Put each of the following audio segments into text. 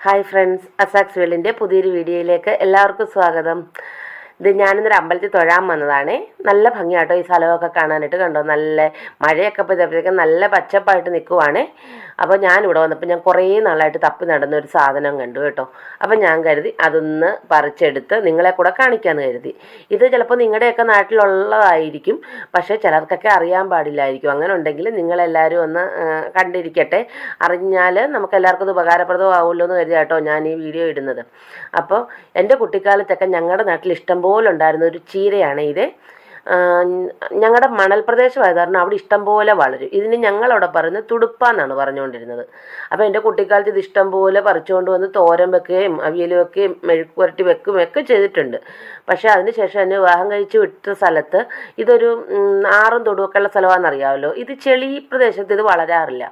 Hi friends അസാക്സ് വേളിന്റെ പുതിയൊരു വീഡിയോയിലേക്ക് എല്ലാവർക്കും സ്വാഗതം. ഇത് ഞാനിന്നൊരു അമ്പലത്തിൽ തൊഴാൻ വന്നതാണേ. നല്ല ഭംഗിയാട്ടോ ഈ സ്ഥലമൊക്കെ കാണാനായിട്ട് കണ്ടോ? നല്ല മഴയൊക്കെ പെയ്തപ്പോഴത്തേക്കും നല്ല പച്ചപ്പായിട്ട് നിൽക്കുവാണേ അപ്പോൾ ഞാൻ ഞാനിവിടെ വന്നപ്പോൾ ഞാൻ കുറേ നാളായിട്ട് തപ്പി നടന്ന ഒരു സാധനം കണ്ടു കേട്ടോ. അപ്പോൾ ഞാൻ കരുതി അതൊന്ന് പറിച്ചെടുത്ത് നിങ്ങളെ കൂടെ കാണിക്കാമെന്ന് കരുതി. ഇത് ചിലപ്പോൾ നിങ്ങളുടെയൊക്കെ നാട്ടിലുള്ളതായിരിക്കും. പക്ഷേ ചിലർക്കൊക്കെ അറിയാൻ പാടില്ലായിരിക്കും. അങ്ങനെ ഉണ്ടെങ്കിൽ നിങ്ങളെല്ലാവരും ഒന്ന് കണ്ടിരിക്കട്ടെ. അറിഞ്ഞാൽ നമുക്ക് എല്ലാവർക്കും ഇത് ഉപകാരപ്രദമാവുമല്ലോ എന്ന് കരുതി കേട്ടോ ഞാൻ ഈ വീഡിയോ ഇടുന്നത്. അപ്പോൾ എന്റെ കുട്ടിക്കാലത്തൊക്കെ ഞങ്ങളുടെ നാട്ടിൽ ഇഷ്ടംപോലെ ഉണ്ടായിരുന്ന ഒരു ചീരയാണ് ഇത്. ഞങ്ങളുടെ മണൽ പ്രദേശമായത് കാരണം അവിടെ ഇഷ്ടംപോലെ വളരും. ഇതിന് ഞങ്ങളവിടെ പറയുന്നത് തുടുപ്പാന്നാണ് പറഞ്ഞുകൊണ്ടിരുന്നത് അപ്പോൾ എന്റെ കുട്ടിക്കാലത്ത് ഇത് ഇഷ്ടംപോലെ പറിച്ചുകൊണ്ട് വന്ന് തോരൻ വെക്കുകയും അവിയൽ വെക്കുകയും മെഴുക്ക് പുരട്ടി വെക്കുകയും ഒക്കെ ചെയ്തിട്ടുണ്ട്. പക്ഷേ അതിന് ശേഷം എന്നെ വിവാഹം കഴിച്ച് വിട്ട സ്ഥലത്ത് ഇതൊരു ആറും തൊടുവൊക്കെ ഉള്ള സ്ഥലമാണെന്നറിയാമല്ലോ ഇത് ചെളി പ്രദേശത്ത് ഇത് വളരാറില്ല.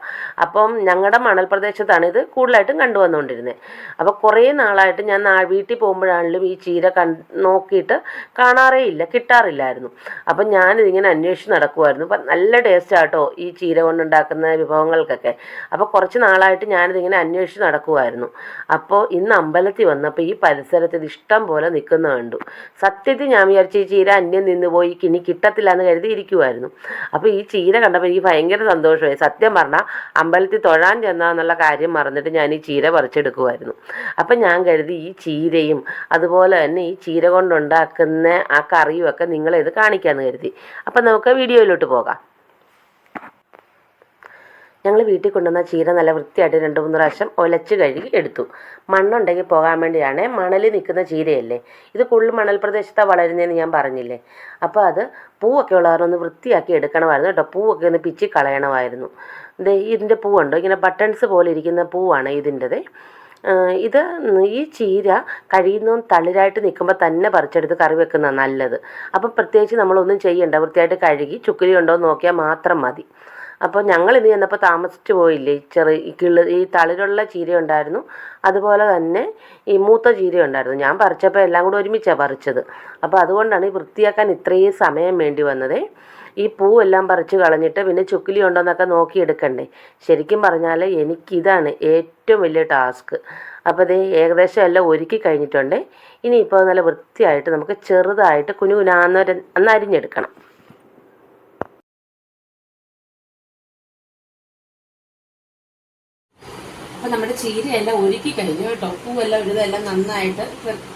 അപ്പം ഞങ്ങളുടെ മണൽ പ്രദേശത്താണ് ഇത് കൂടുതലായിട്ടും കണ്ടുവന്നുകൊണ്ടിരുന്നത് അപ്പോൾ കുറേ നാളായിട്ട് ഞാൻ വീട്ടിൽ പോകുമ്പോഴാണെങ്കിലും ഈ ചീര കൺ നോക്കിയിട്ട് കാണാറേ ഇല്ല കിട്ടാറില്ലായിരുന്നു. അപ്പം ഞാനിതിങ്ങനെ അന്വേഷിച്ച് നടക്കുമായിരുന്നു അപ്പം നല്ല ടേസ്റ്റാട്ടോ ഈ ചീര കൊണ്ടുണ്ടാക്കുന്ന വിഭവങ്ങൾക്കൊക്കെ. അപ്പോൾ കുറച്ച് നാളായിട്ട് ഞാനിതിങ്ങനെ അന്വേഷിച്ച് നടക്കുമായിരുന്നു അപ്പോൾ ഇന്ന് അമ്പലത്തിൽ വന്നപ്പോൾ ഈ പരിസരത്ത് ഇഷ്ടം പോലെ നിൽക്കുന്ന കണ്ടു. സത്യത്തിൽ ഞാൻ വിചാരിച്ച ഈ ചീര അന്യം നിന്ന് പോയി ഇനി കിട്ടത്തില്ല എന്ന് കരുതി ഇരിക്കുമായിരുന്നു അപ്പോൾ ഈ ചീര കണ്ടപ്പോൾ എനിക്ക് ഭയങ്കര സന്തോഷമായി. സത്യം പറഞ്ഞാൽ അമ്പലത്തിൽ തൊഴാൻ ചെന്നാന്നുള്ള കാര്യം മറന്നിട്ട് ഞാൻ ഈ ചീര പറിച്ചെടുക്കുമായിരുന്നു അപ്പം ഞാൻ കരുതി ഈ ചീരയും അതുപോലെ തന്നെ ഈ ചീര കൊണ്ടുണ്ടാക്കുന്ന ആ കറിയും ഒക്കെ നിങ്ങളെ ഇത് കാണിക്കാമെന്ന് കരുതി. അപ്പം നമുക്ക് വീഡിയോയിലോട്ട് പോകാം. ഞങ്ങൾ വീട്ടിൽ കൊണ്ടുവന്ന ചീര നല്ല വൃത്തിയായിട്ട് രണ്ട് മൂന്ന് പ്രാവശ്യം ഒലച്ച് കഴുകി എടുത്തു. മണ്ണുണ്ടെങ്കിൽ പോകാൻ വേണ്ടിയാണ്. മണലിൽ നിൽക്കുന്ന ചീരയല്ലേ? ഇത് കൂടുതൽ മണൽ പ്രദേശത്താണ് വളരുന്നതെന്ന് ഞാൻ പറഞ്ഞില്ലേ? അപ്പോൾ അത് പൂവൊക്കെ ഉള്ളവരൊന്ന് വൃത്തിയാക്കി എടുക്കണമായിരുന്നു കേട്ടോ. പൂവൊക്കെ ഒന്ന് പിച്ചി കളയണമായിരുന്നു. ദേ ഇതിന്റെ പൂവുണ്ടോ? ഇങ്ങനെ ബട്ടൺസ് പോലെ ഇരിക്കുന്ന പൂവാണ് ഇതിന്റെത്. ഇത് ഈ ചീര കഴിയുന്നതും തളിരായിട്ട് നിൽക്കുമ്പോൾ തന്നെ പറിച്ചെടുത്ത് കറി വെക്കുന്നതാണ് നല്ലത്. അപ്പം പ്രത്യേകിച്ച് നമ്മളൊന്നും ചെയ്യണ്ട. വൃത്തിയായിട്ട് കഴുകി ചുക്കിലി ഉണ്ടോ എന്ന് നോക്കിയാൽ മാത്രം മതി. അപ്പോൾ ഞങ്ങൾ ഇന്ന് ചെന്നപ്പോൾ താമസിച്ചു പോയില്ലേ? ഈ ചെറു ഈ കിൾ ഈ തളിരുള്ള ചീര ഉണ്ടായിരുന്നു. അതുപോലെ തന്നെ ഈ മൂത്ത ചീര ഉണ്ടായിരുന്നു. ഞാൻ പറിച്ചപ്പോൾ എല്ലാം കൂടെ ഒരുമിച്ചാണ് പറിച്ചത്. അപ്പോൾ അതുകൊണ്ടാണ് ഈ വൃത്തിയാക്കാൻ ഇത്രയും സമയം വേണ്ടി വന്നത്. ഈ പൂവെല്ലാം പറിച്ചു കളഞ്ഞിട്ട് പിന്നെ ചുക്കിലി ഉണ്ടോയെന്നൊക്കെ നോക്കിയെടുക്കണ്ടേ. ശരിക്കും പറഞ്ഞാൽ എനിക്കിതാണ് ഏറ്റവും വലിയ ടാസ്ക്. അപ്പോൾ ഇത് ഏകദേശം എല്ലാം ഒരുക്കി കഴിഞ്ഞിട്ടുണ്ട്. ഇനിയിപ്പോൾ നല്ല വൃത്തിയായിട്ട് നമുക്ക് ചെറുതായിട്ട് കുഞ്ഞു കുനാന്നൊരു അന്ന് അരിഞ്ഞെടുക്കണം. അപ്പം നമ്മുടെ ചീരയെല്ലാം ഒരുക്കി കഴിഞ്ഞു കേട്ടോ. പൂവെല്ലാം ഇതെല്ലാം നന്നായിട്ട്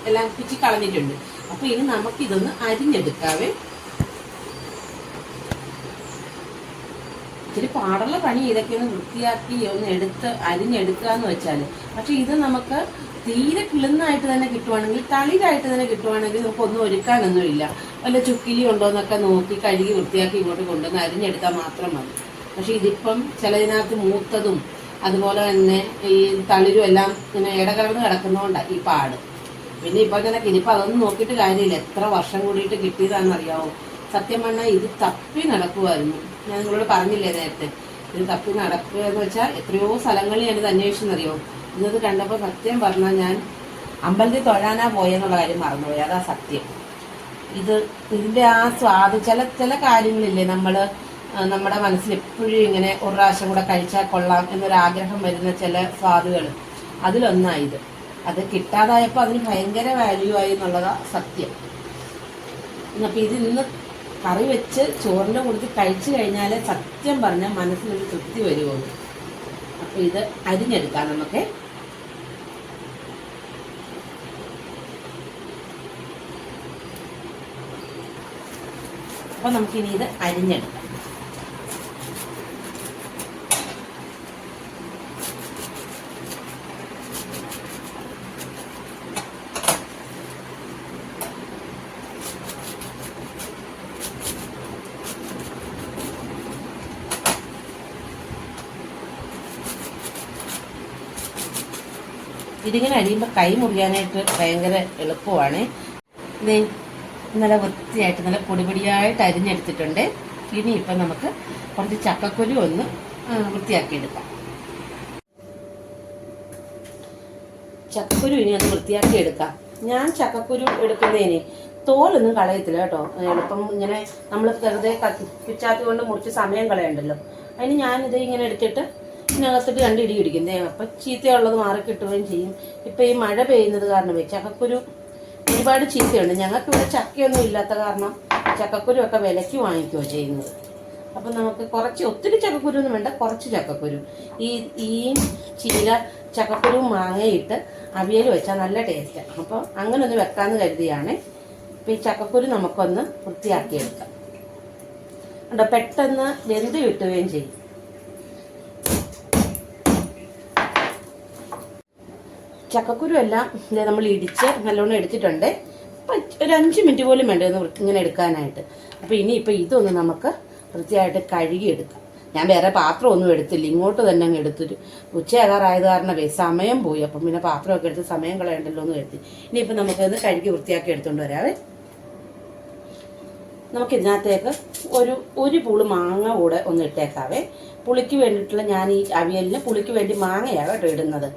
എല്ലാം പിച്ചി കളഞ്ഞിട്ടുണ്ട്. അപ്പോൾ ഇനി നമുക്കിതൊന്ന് അരിഞ്ഞെടുക്കാവേ. ഇച്ചിരി പാടുള്ള പണി ഇതൊക്കെ ഒന്ന് വൃത്തിയാക്കി ഒന്ന് എടുത്ത് അരിഞ്ഞെടുക്കുക എന്ന് വെച്ചാൽ പക്ഷെ ഇത് നമുക്ക് തീരെ കിളുന്നായിട്ട് തന്നെ കിട്ടുവാണെങ്കിൽ തളിരായിട്ട് തന്നെ കിട്ടുവാണെങ്കിൽ നമുക്ക് ഒന്നും ഒരുക്കാനൊന്നുമില്ല വല്ല ചുക്കിലി ഉണ്ടോ എന്നൊക്കെ നോക്കി കഴുകി വൃത്തിയാക്കി ഇങ്ങോട്ട് കൊണ്ടുവന്ന് അരിഞ്ഞെടുത്താൽ മാത്രം മതി. പക്ഷെ ഇതിപ്പം ചിലതിനകത്ത് മൂത്തതും അതുപോലെ തന്നെ ഈ തളിരും എല്ലാം ഇങ്ങനെ ഇടകലർന്ന് കിടക്കുന്നതുകൊണ്ടാണ് ഈ പാട്. പിന്നെ ഇപ്പൊ ഇങ്ങനെ ഇനിയിപ്പോ അതൊന്നും നോക്കിയിട്ട് കാര്യമില്ല. എത്ര വർഷം കൂടിയിട്ട് കിട്ടിയതാണെന്നറിയാവോ? സത്യം ഇത് തപ്പി നടക്കുമായിരുന്നു ഞാൻ നിങ്ങളോട് പറഞ്ഞില്ലേ നേരത്തെ? ഇത് തപ്പി നടക്കുക എന്ന് വെച്ചാൽ എത്രയോ സ്ഥലങ്ങളിൽ ഞാനിത് അന്വേഷിച്ചെന്നറിയോ? ഇന്നത് കണ്ടപ്പോൾ സത്യം പറഞ്ഞാൽ ഞാൻ അമ്പലത്തിൽ തൊഴാനാ പോയെന്നുള്ള കാര്യം മറന്നുപോയി. അതാ സത്യം. ഇത് ഇതിന്റെ ആ സ്വാദ് ചില ചില കാര്യങ്ങളില്ലേ നമ്മൾ നമ്മുടെ മനസ്സിൽ എപ്പോഴും ഇങ്ങനെ ഒരു പ്രാവശ്യം കൂടെ കഴിച്ചാൽ കൊള്ളാം എന്നൊരാഗ്രഹം വരുന്ന ചില സ്വാദുകൾ അതിലൊന്നായത്. അത് കിട്ടാതായപ്പോൾ അതിന് ഭയങ്കര വാല്യൂ ആയി എന്നുള്ളതാ സത്യം. അപ്പം ഇത് ഇന്ന് കറി വെച്ച് ചോറിന്റെ കൂട്ടത്തിൽ കഴിച്ചു കഴിഞ്ഞാൽ സത്യം പറഞ്ഞാൽ മനസ്സിനൊരു തൃപ്തി വരുവുള്ളൂ അപ്പം ഇത് അരിഞ്ഞെടുക്കാം നമുക്ക്. അപ്പം നമുക്കിനി ഇത് അരിഞ്ഞെടുക്കാം. ഇതിങ്ങനെ അരിയുമ്പോൾ കൈ മുറിയാനായിട്ട് ഭയങ്കര എളുപ്പമാണ്. ഇത് നല്ല വൃത്തിയായിട്ട് നല്ല പൊടിപൊടിയായിട്ട് അരിഞ്ഞെടുത്തിട്ടുണ്ട്. ഇനി ഇപ്പം നമുക്ക് കുറച്ച് ചക്കക്കുരു ഒന്ന് വൃത്തിയാക്കി വൃത്തിയാക്കിയെടുക്കാം. ചക്കക്കുരു ഇനി ഒന്ന് വൃത്തിയാക്കി എടുക്കാം ഞാൻ ചക്കക്കുരു എടുക്കുന്നതിന് തോലൊന്നും കളയത്തില്ല കേട്ടോ. എളുപ്പം ഇങ്ങനെ നമ്മൾ വെറുതെ കത്തി പിച്ചാത്തി കൊണ്ട് മുറിച്ച് സമയം കളയണ്ടല്ലോ. അതിന് ഞാനിത് ഇങ്ങനെ എടുത്തിട്ട് ഇതിനകത്തിട്ട് രണ്ട് ഇടി ഇടിക്കും അപ്പൊ അപ്പം ചീത്തയുള്ളത് മാറി കിട്ടുകയും ചെയ്യും. ഇപ്പം ഈ മഴ പെയ്യുന്നത് കാരണമേ ചക്കക്കുരു ഒരുപാട് ചീത്തയുണ്ട്. ഞങ്ങൾക്ക് ഇവിടെ ചക്കയൊന്നും ഇല്ലാത്ത കാരണം ചക്കക്കുരു ഒക്കെ വിലയ്ക്ക് വാങ്ങിക്കുകയോ ചെയ്യുന്നത്. അപ്പം നമുക്ക് കുറച്ച് ഒത്തിരി ചക്കക്കുരു ഒന്നും വേണ്ട കുറച്ച് ചക്കക്കുരു. ഈ ഈ ചീല ചക്കക്കുരു മാങ്ങയിട്ട് അവിയൽ വെച്ചാൽ നല്ല ടേസ്റ്റാണ് അപ്പോൾ അങ്ങനെ ഒന്ന് വെക്കാന്ന് കരുതിയാണ്. അപ്പോൾ ഈ ചക്കക്കുരു നമുക്കൊന്ന് വൃത്തിയാക്കിയെടുക്കാം. കണ്ടോ പെട്ടെന്ന് വെന്ത് കിട്ടുകയും ചെയ്യും. ചക്കക്കുരു എല്ലാം നമ്മൾ ഇടിച്ച് നല്ലോണം എടുത്തിട്ടുണ്ട്. ഒരു അഞ്ച് മിനിറ്റ് പോലും വേണ്ട ഒന്ന് ഇങ്ങനെ എടുക്കാനായിട്ട്. അപ്പോൾ ഇനിയിപ്പോൾ ഇതൊന്ന് നമുക്ക് വൃത്തിയായിട്ട് കഴുകിയെടുക്കാം. ഞാൻ വേറെ പാത്രമൊന്നും എടുത്തില്ല. ഇങ്ങോട്ട് തന്നെ അങ്ങ് എടുത്തിട്ട് ഉച്ചയാകാറായത് കാരണമേ സമയം പോയി. അപ്പം പിന്നെ പാത്രമൊക്കെ എടുത്ത് സമയം കളയണ്ടല്ലോ എന്ന് കരുതി. ഇനിയിപ്പോൾ നമുക്കത് കഴുകി വൃത്തിയാക്കി എടുത്തുകൊണ്ട് വരാവേ നമുക്ക് ഇതിനകത്തേക്ക് ഒരു ഒരു പുളി മാങ്ങ കൂടെ ഒന്ന് ഇട്ടേക്കാവേ പുളിക്ക് വേണ്ടിയിട്ടുള്ള ഞാൻ ഈ അവിയലിന് പുളിക്ക് വേണ്ടി മാങ്ങയാണ് കേട്ടോ ഇടുന്നത്.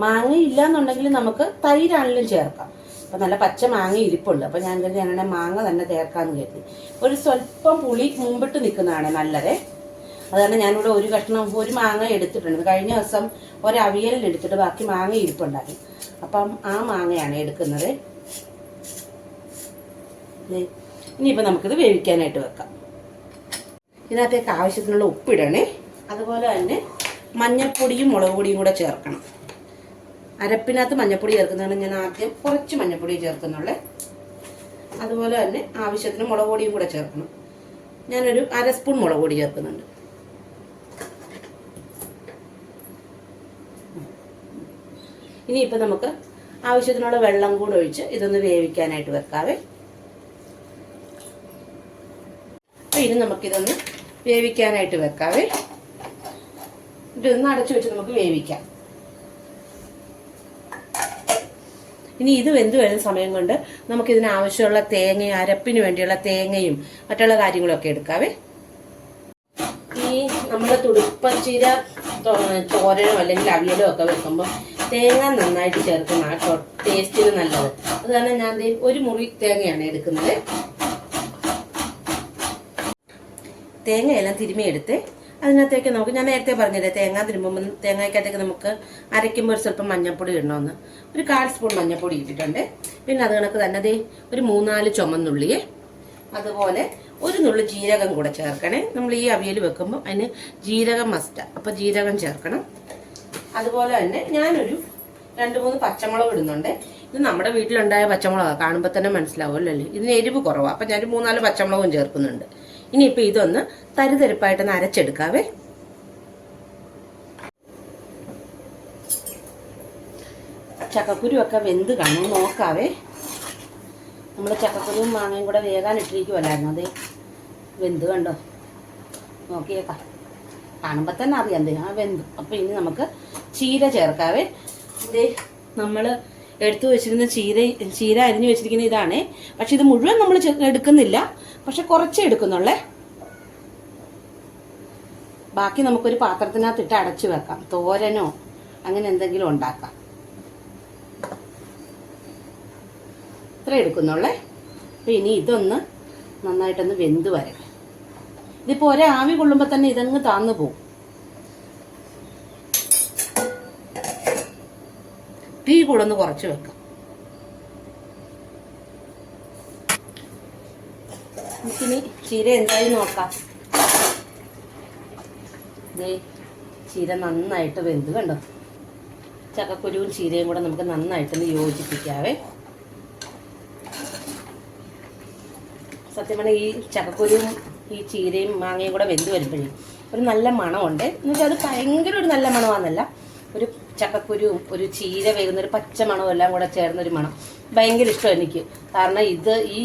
മാങ്ങ ഇല്ല എന്നുണ്ടെങ്കിൽ നമുക്ക് തൈരാണെങ്കിലും ചേർക്കാം. അപ്പം നല്ല പച്ച മാങ്ങ ഇരിപ്പുണ്ട്. അപ്പം ഞാൻ കരുതി അങ്ങനെ മാങ്ങ തന്നെ ചേർക്കാമെന്ന് കരുതി. ഒരു സ്വല്പം പുളി മുമ്പിട്ട് നിൽക്കുന്നതാണ് നല്ലതേ. അതുകൊണ്ട് ഞാനിവിടെ ഒരു കഷ്ണം ഒരു മാങ്ങ എടുത്തിട്ടുണ്ട്. കഴിഞ്ഞ ദിവസം ഒരു എടുത്തിട്ട് ബാക്കി മാങ്ങ ഇരിപ്പുണ്ടാക്കി. അപ്പം ആ മാങ്ങയാണ് എടുക്കുന്നത്. ഇനിയിപ്പോൾ നമുക്കിത് വേവിക്കാനായിട്ട് വെക്കാം. ഇതിനകത്തേക്ക് ആവശ്യത്തിനുള്ള ഉപ്പിടണേ. അതുപോലെ തന്നെ മഞ്ഞൾപ്പൊടിയും മുളക് പൊടിയും കൂടെ ചേർക്കണം. അരപ്പിനകത്ത് മഞ്ഞപ്പൊടി ചേർക്കുന്നതാണ് ഞാൻ ആദ്യം കുറച്ച് മഞ്ഞപ്പൊടി ചേർക്കുന്നുള്ളേ. അതുപോലെ തന്നെ ആവശ്യത്തിന് മുളക് പൊടിയും കൂടെ ചേർക്കണം. ഞാനൊരു അര സ്പൂൺ മുളക് പൊടി ചേർക്കുന്നുണ്ട്. ഇനിയിപ്പോൾ നമുക്ക് ആവശ്യത്തിനുള്ള വെള്ളം കൂടെ ഒഴിച്ച് ഇതൊന്ന് വേവിക്കാനായിട്ട് വെക്കാവേ. അപ്പോൾ ഇനി നമുക്കിതൊന്ന് വേവിക്കാനായിട്ട് വെക്കാവേ. ഇതൊന്ന് അടച്ചു വെച്ച് നമുക്ക് വേവിക്കാം. ഇനി ഇത് വെന്ത് വരുന്ന സമയം കൊണ്ട് നമുക്കിതിന് ആവശ്യമുള്ള തേങ്ങയും അരപ്പിന് വേണ്ടിയുള്ള തേങ്ങയും മറ്റുള്ള കാര്യങ്ങളൊക്കെ എടുക്കാവേ. ഈ നമ്മൾ തുടുപ്പച്ചീര തോരനോ അല്ലെങ്കിൽ അവിയലോ ഒക്കെ വെക്കുമ്പോൾ തേങ്ങ നന്നായിട്ട് ചേർക്കുന്ന ആ ടേസ്റ്റിന് നല്ലത്. അത് കാരണം ഞാൻ ഒരു മുറി തേങ്ങയാണ് എടുക്കുന്നത്. തേങ്ങയെല്ലാം തിരുമിയെടുത്ത് അതിനകത്തേക്ക് നമുക്ക് ഞാൻ നേരത്തെ പറഞ്ഞില്ലേ തേങ്ങ തിരുമ്പുമ്പോൾ തേങ്ങയ്ക്കകത്തേക്ക് നമുക്ക് അരയ്ക്കുമ്പോൾ ഒരു സ്വല്പം മഞ്ഞൾപ്പൊടി ഇടണമെന്ന്. ഒരു കാൽ സ്പൂൺ മഞ്ഞൾപ്പൊടി ഇട്ടിട്ടുണ്ട്. പിന്നെ അത് കണക്ക് തന്നെ ദേ ഒരു മൂന്നാൽ ചുമന്നുള്ളിയെ അതുപോലെ ഒരു നുള്ളി ജീരകം കൂടെ ചേർക്കണേ. നമ്മൾ ഈ അവിയൽ വെക്കുമ്പോൾ അതിന് ജീരകം മസ്റ്റാണ് അപ്പോൾ ജീരകം ചേർക്കണം. അതുപോലെ തന്നെ ഞാനൊരു രണ്ട് മൂന്ന് പച്ചമുളക് ഇടുന്നുണ്ട്. ഇത് നമ്മുടെ വീട്ടിലുണ്ടായ പച്ചമുളകാണ് കാണുമ്പോൾ തന്നെ മനസ്സിലാവുമല്ലോ അല്ലേ? ഇതിന് എരിവ് കുറവാണ് അപ്പം ഞാനൊരു മൂന്നാൽ പച്ചമുളകും ചേർക്കുന്നുണ്ട്. ഇനിയിപ്പോൾ ഇതൊന്ന് തരിതരിപ്പായിട്ടൊന്ന് അരച്ചെടുക്കാവേ. ചക്കക്കുരുവൊക്കെ വെന്ത് കാണും. നോക്കാവേ. നമ്മൾ ചക്കക്കുരുവും മാങ്ങയും കൂടെ വേകാൻ ഇട്ടിരിക്കുമല്ലായിരുന്നു അതേ വെന്ത് കണ്ടോ? നോക്കിയേക്കാം. കാണുമ്പോൾ തന്നെ അറിയാം ആ വെന്ത്. അപ്പോൾ ഇനി നമുക്ക് ചീര ചേർക്കാവേ. ഇതേ നമ്മൾ എടുത്തു വെച്ചിരുന്ന ചീര ചീര അരിഞ്ഞു വെച്ചിരിക്കുന്ന ഇതാണ്. പക്ഷെ ഇത് മുഴുവൻ നമ്മൾ എടുക്കുന്നില്ല. പക്ഷെ കുറച്ചേ എടുക്കുന്നുള്ളേ. ബാക്കി നമുക്കൊരു പാത്രത്തിനകത്ത് ഇട്ട് അടച്ചു വെക്കാം. തോരനോ അങ്ങനെ എന്തെങ്കിലും ഉണ്ടാക്കാം. ഇത്ര എടുക്കുന്നുള്ളേ. അപ്പോൾ ഇനി ഇതൊന്ന് നന്നായിട്ടൊന്ന് വെന്ത് വരട്ടെ. ഇതിപ്പോൾ ഒരേ ആവി കൊള്ളുമ്പോൾ തന്നെ ഇതങ്ങ് താന്നു പോകും. തീ കൂടെ ഒന്ന് കുറച്ച് വെക്കാം. നമുക്കിനി ചീര എന്തായി നോക്കാം. ചീര നന്നായിട്ട് വെന്ത് കണ്ടോ? ചക്കക്കുരുവും ചീരയും കൂടെ നമുക്ക് നന്നായിട്ടൊന്ന് യോജിപ്പിക്കാവേ. സത്യം പറഞ്ഞാൽ ഈ ചക്കക്കുരുവും ഈ ചീരയും മാങ്ങയും കൂടെ വെന്ത് വരുമ്പോഴേ ഒരു നല്ല മണമുണ്ട്. എന്നുവെച്ചാൽ അത് ഭയങ്കര ഒരു നല്ല മണമാണെന്നല്ല ഒരു ചക്കക്കുരുവും ഒരു ചീര പച്ച മണവും എല്ലാം കൂടെ ചേർന്നൊരു മണം. ഭയങ്കര ഇഷ്ടം എനിക്ക്. കാരണം ഇത് ഈ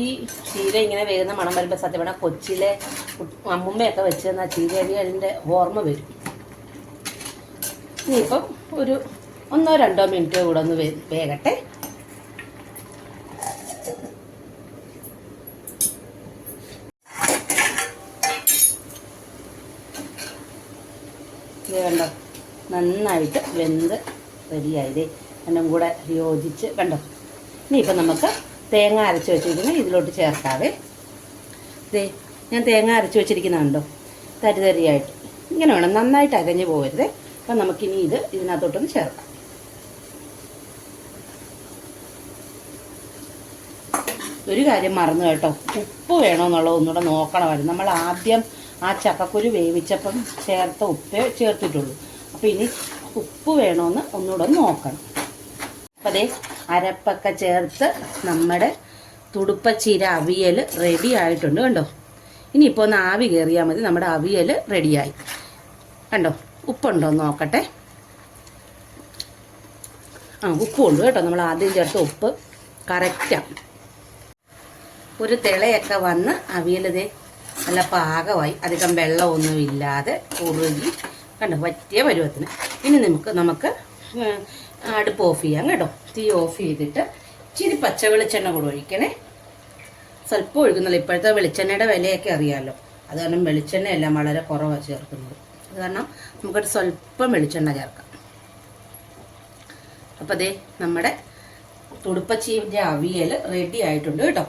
ചീര ഇങ്ങനെ വേകുന്ന മണം വരുമ്പോൾ സത്യം പറഞ്ഞാൽ കൊച്ചിലെ കു- അമ്മുമ്മയൊക്കെ വെച്ച് തന്ന ചീരരി അതിന്റെ ഓർമ്മ വരും. ഇനിയിപ്പം ഒരു ഒന്നോ രണ്ടോ മിനിറ്റ് കൂടെ ഒന്ന് വേകട്ടെ ഇത് കണ്ടോ നന്നായിട്ട് വെന്ത് റെഡിയായത് എല്ലാം കൂടെ യോജിച്ച് കണ്ടോ? ഇനിയിപ്പോൾ നമുക്ക് തേങ്ങ അരച്ച് വെച്ചിരിക്കുന്ന ഇതിലോട്ട് ചേർക്കാവേ. ദേ ഞാൻ തേങ്ങ അരച്ച് വെച്ചിരിക്കുന്ന കണ്ടോ? തരിതരിയായിട്ട്. ഇങ്ങനെ വേണം നന്നായിട്ട് അരഞ്ഞ് പോകരുത് അപ്പം നമുക്കിനി ഇത് ഇതിനകത്തോട്ടൊന്ന് ചേർക്കാം. ഒരു കാര്യം മറന്നു കേട്ടോ. ഉപ്പ് വേണമെന്നുള്ളത് ഒന്നുകൂടെ നോക്കണമായിരുന്നു. നമ്മൾ ആദ്യം ആ ചക്കക്കുരു വേവിച്ചപ്പം ചേർത്ത ഉപ്പേ ചേർത്തിട്ടുള്ളൂ. അപ്പോൾ ഇനി ഉപ്പ് വേണമെന്ന് ഒന്നുകൂടെ നോക്കണം. അപ്പോൾ അതേ അരപ്പൊക്കെ ചേർത്ത് നമ്മുടെ തുടുപ്പച്ചീര അവിയൽ റെഡി ആയിട്ടുണ്ട് കണ്ടോ? ഇനിയിപ്പോൾ ഒന്ന് ആവി കയറിയാൽ മതി നമ്മുടെ അവിയൽ റെഡിയായി കണ്ടോ? ഉപ്പുണ്ടോ നോക്കട്ടെ. ആ ഉപ്പുണ്ട് കേട്ടോ. നമ്മൾ ആദ്യം ചേർത്ത് ഉപ്പ് കറക്റ്റാണ് ഒരു തിളയൊക്കെ വന്ന് അവിയലതേ നല്ല പാകമായി. അധികം വെള്ളമൊന്നുമില്ലാതെ ഉറുകി കണ്ടോ പറ്റിയ പരുവത്തിന്. ഇനി നമുക്ക് നമുക്ക് അടുപ്പ് ഓഫ് ചെയ്യാം കേട്ടോ. തീ ഓഫ് ചെയ്തിട്ട് ഇച്ചിരി പച്ച വെളിച്ചെണ്ണ കൂടെ ഒഴിക്കണേ. സ്വല്പം ഒഴിക്കുന്നില്ല ഇപ്പോഴത്തെ വെളിച്ചെണ്ണയുടെ വിലയൊക്കെ അറിയാമല്ലോ അത് കാരണം വെളിച്ചെണ്ണയെല്ലാം വളരെ കുറവാണ് ചേർക്കുന്നത്. അത് കാരണം നമുക്കൊരു സ്വല്പം വെളിച്ചെണ്ണ ചേർക്കാം. അപ്പോൾ അതേ നമ്മുടെ തുടുപ്പച്ചീവിന്റെ അവിയൽ റെഡി ആയിട്ടുണ്ട് കേട്ടോ.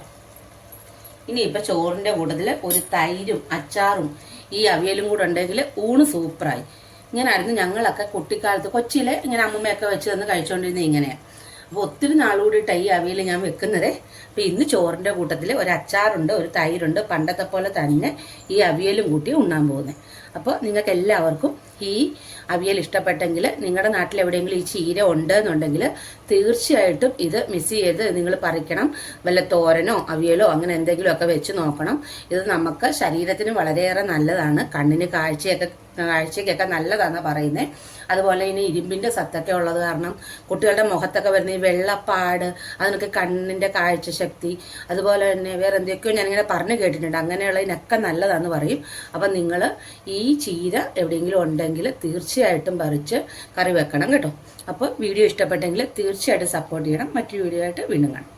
ഇനിയിപ്പോൾ ചോറിന്റെ കൂട്ടത്തിൽ ഒരു തൈരും അച്ചാറും ഈ അവിയലും കൂടെ ഉണ്ടെങ്കിൽ ഊണ് സൂപ്പറായി. ഇങ്ങനായിരുന്നു ഞങ്ങളൊക്കെ കുട്ടിക്കാലത്ത് കൊച്ചിയിലെ ഇങ്ങനെ അമ്മമ്മയൊക്കെ വെച്ച് തന്ന് കഴിച്ചുകൊണ്ടിരുന്നത് ഇങ്ങനെയാണ് അപ്പോൾ ഒത്തിരി നാളുകൂടിയിട്ട് ഈ അവിയൽ ഞാൻ വെക്കുന്നത്. അപ്പോൾ ഇന്ന് ചോറിന്റെ കൂട്ടത്തിൽ ഒരു അച്ചാറുണ്ട് ഒരു തൈരുണ്ട് പണ്ടത്തെ പോലെ തന്നെ ഈ അവിയലും കൂട്ടി ഉണ്ണാൻ പോകുന്നത് അപ്പോൾ നിങ്ങൾക്ക് എല്ലാവർക്കും ഈ അവിയൽ ഇഷ്ടപ്പെട്ടെങ്കിൽ നിങ്ങളുടെ നാട്ടിൽ എവിടെയെങ്കിലും ഈ ചീര ഉണ്ട് എന്നുണ്ടെങ്കിൽ തീർച്ചയായിട്ടും ഇത് മിസ് ചെയ്ത് നിങ്ങൾ പറിക്കണം. വല്ല തോരനോ അവിയലോ അങ്ങനെ എന്തെങ്കിലുമൊക്കെ വെച്ച് നോക്കണം. ഇത് നമുക്ക് ശരീരത്തിന് വളരെയേറെ നല്ലതാണ്. കണ്ണിന് കാഴ്ചയൊക്കെ കാഴ്ചയ്ക്കൊക്കെ നല്ലതാണെന്ന് പറയുന്നത് അതുപോലെ ഇനി ഇരുമ്പിന്റെ സത്തൊക്കെ ഉള്ളത് കാരണം കുട്ടികളുടെ മുഖത്തൊക്കെ വരുന്ന ഈ വെള്ളപ്പാട് അതിനൊക്കെ കണ്ണിന്റെ കാഴ്ചശക്തി അതുപോലെ തന്നെ വേറെ എന്തൊക്കെയോ ഞാനിങ്ങനെ പറഞ്ഞു കേട്ടിട്ടുണ്ട്. അങ്ങനെയുള്ളതിനൊക്കെ നല്ലതാണെന്ന് പറയും. അപ്പം നിങ്ങൾ ഈ ചീര എവിടെയെങ്കിലും ഉണ്ടെങ്കിൽ തീർച്ചയായിട്ടും പറിച്ച് കറി വെക്കണം കേട്ടോ. അപ്പോൾ വീഡിയോ ഇഷ്ടപ്പെട്ടെങ്കിൽ തീർച്ചയായിട്ടും സപ്പോർട്ട് ചെയ്യണം. മറ്റൊരു വീഡിയോ ആയിട്ട് വീണ്ടും കാണാം.